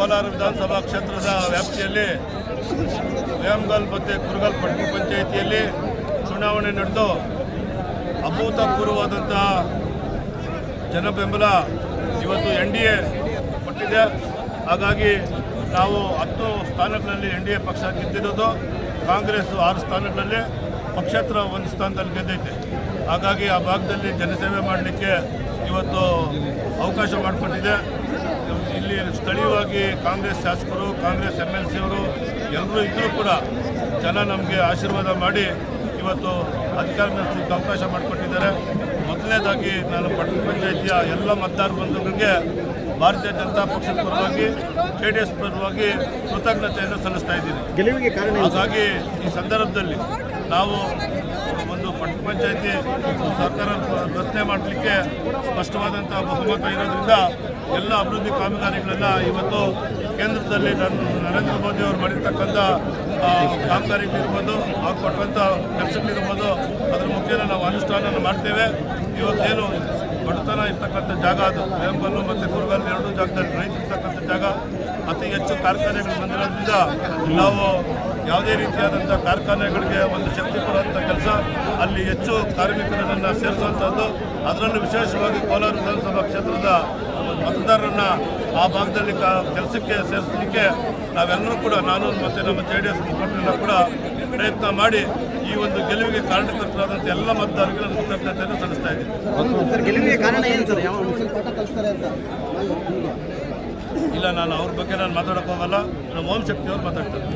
ಕೋಲಾರ ವಿಧಾನಸಭಾ ಕ್ಷೇತ್ರದ ವ್ಯಾಪ್ತಿಯಲ್ಲಿ ವೇಮಗಲ್ ಮತ್ತು ಕುರುಗಲ್ ಪಟ್ಟಣ ಪಂಚಾಯಿತಿಯಲ್ಲಿ ಚುನಾವಣೆ ನಡೆದು ಅಭೂತಪೂರ್ವವಾದಂಥ ಜನ ಬೆಂಬಲ ಇವತ್ತು ಎನ್ ಡಿ ಎ ಕೊಟ್ಟಿದೆ. ಹಾಗಾಗಿ ನಾವು ಹತ್ತು ಸ್ಥಾನಗಳಲ್ಲಿ ಎನ್ ಡಿ ಎ ಪಕ್ಷ ಗೆದ್ದಿರೋದು, ಕಾಂಗ್ರೆಸ್ ಆರು ಸ್ಥಾನಗಳಲ್ಲಿ ಪಕ್ಷೇತರ ಒಂದು ಸ್ಥಾನದಲ್ಲಿ ಗೆದ್ದೈತೆ. ಹಾಗಾಗಿ ಆ ಭಾಗದಲ್ಲಿ ಜನಸೇವೆ ಮಾಡಲಿಕ್ಕೆ ಇವತ್ತು ಅವಕಾಶ ಮಾಡಿಕೊಟ್ಟಿದೆ. ಇಲ್ಲಿ ಸ್ಥಳೀಯವಾಗಿ ಕಾಂಗ್ರೆಸ್ ಶಾಸಕರು ಕಾಂಗ್ರೆಸ್ ಎಂ ಎಲ್ ಸಿಯವರು ಎಲ್ಲರೂ ಇದ್ದರೂ ಕೂಡ ಜನ ನಮಗೆ ಆಶೀರ್ವಾದ ಮಾಡಿ ಇವತ್ತು ಅಧಿಕಾರ ನಡೆಸಲಿಕ್ಕೆ ಅವಕಾಶ ಮಾಡಿಕೊಟ್ಟಿದ್ದಾರೆ. ಮೊದಲನೇದಾಗಿ ನಾನು ಪಟ್ಟಣ ಪಂಚಾಯಿತಿಯ ಎಲ್ಲ ಮತದಾರ ಬಂಧುಗಳಿಗೆ ಭಾರತೀಯ ಜನತಾ ಪಕ್ಷದ ಪರವಾಗಿ ಜೆ ಡಿ ಎಸ್ ಪರವಾಗಿ ಕೃತಜ್ಞತೆಯನ್ನು ಸಲ್ಲಿಸ್ತಾ ಇದ್ದೀನಿ. ಗೆಲುವಿಗೆ ಕಾರಣ ಹಾಗಾಗಿ ಈ ಸಂದರ್ಭದಲ್ಲಿ ನಾವು ಒಂದು ಪಟ್ಟಣ ಪಂಚಾಯತಿ ಸರ್ಕಾರ ರಚನೆ ಮಾಡಲಿಕ್ಕೆ ಸ್ಪಷ್ಟವಾದಂಥ ಬಹುಮತ ಇರೋದ್ರಿಂದ ಎಲ್ಲ ಅಭಿವೃದ್ಧಿ ಕಾಮಗಾರಿಗಳೆಲ್ಲ ಇವತ್ತು ಕೇಂದ್ರದಲ್ಲಿ ನರೇಂದ್ರ ಮೋದಿ ಅವರು ಮಾಡಿರ್ತಕ್ಕಂಥ ಕಾಮಗಾರಿಗಳಿರ್ಬೋದು ಅವ್ರು ಕೊಟ್ಟಂಥ ಕೆಲಸಗಳಿರ್ಬೋದು ಅದ್ರ ಮುಖ್ಯನ ನಾವು ಅನುಷ್ಠಾನ ಮಾಡ್ತೇವೆ. ಇವತ್ತೇನು ಬಡತನ ಇರ್ತಕ್ಕಂಥ ಜಾಗ ಅದು. ವೇಂಬಲ್ಲು ಮತ್ತು ಕುರುಗಲ್ ಎರಡು ಜಾಗದಲ್ಲಿ ನಡೆಯುತ್ತಿರ್ತಕ್ಕಂಥ ಇರ್ತಕ್ಕಂಥ ಜಾಗ. ಅತಿ ಹೆಚ್ಚು ಕಾರ್ಖಾನೆಗಳು ಬಂದಿರೋದ್ರಿಂದ ನಾವು ಯಾವುದೇ ರೀತಿಯಾದಂಥ ಕಾರ್ಖಾನೆಗಳಿಗೆ ಒಂದು ಶಕ್ತಿ ಕೊಡುವಂಥ ಕೆಲಸ, ಅಲ್ಲಿ ಹೆಚ್ಚು ಕಾರ್ಮಿಕರನ್ನು ಸೇರಿಸುವಂಥದ್ದು. ಅದರಲ್ಲೂ ವಿಶೇಷವಾಗಿ ಕೋಲಾರ ವಿಧಾನಸಭಾ ಕ್ಷೇತ್ರದ ಮತದಾರರನ್ನ ಆ ಭಾಗದಲ್ಲಿ ಕೆಲಸಕ್ಕೆ ಸೇರಿಸಲಿಕ್ಕೆ ನಾವೆಲ್ಲರೂ ಕೂಡ ನಾನು ಮತ್ತು ನಮ್ಮ ಜೆ ಡಿ ಎಸ್ ಮುಖಂಡರೆಲ್ಲ ಕೂಡ ಪ್ರಯತ್ನ ಮಾಡಿ ಈ ಒಂದು ಗೆಲುವಿಗೆ ಕಾರಣಕರ್ತರಾದಂಥ ಎಲ್ಲ ಮತದಾರರಿಗೆ ನಾನು ಕೃತಜ್ಞತೆಯನ್ನು ಸಲ್ಲಿಸ್ತಾ ಇದ್ದೀನಿ. ಗೆಲುವಿಗೆ ಕಾರಣ ಏನು ಸರ್? ಯಾವ ಇಲ್ಲ ನಾನು ಅವ್ರ ಬಗ್ಗೆ ನಾನು ಮಾತಾಡಕ್ಕೆ ಹೋಗಲ್ಲ. ನಮ್ಮ ಓಂ ಶಕ್ತಿಯವ್ರು ಮಾತಾಡ್ತಾರೆ.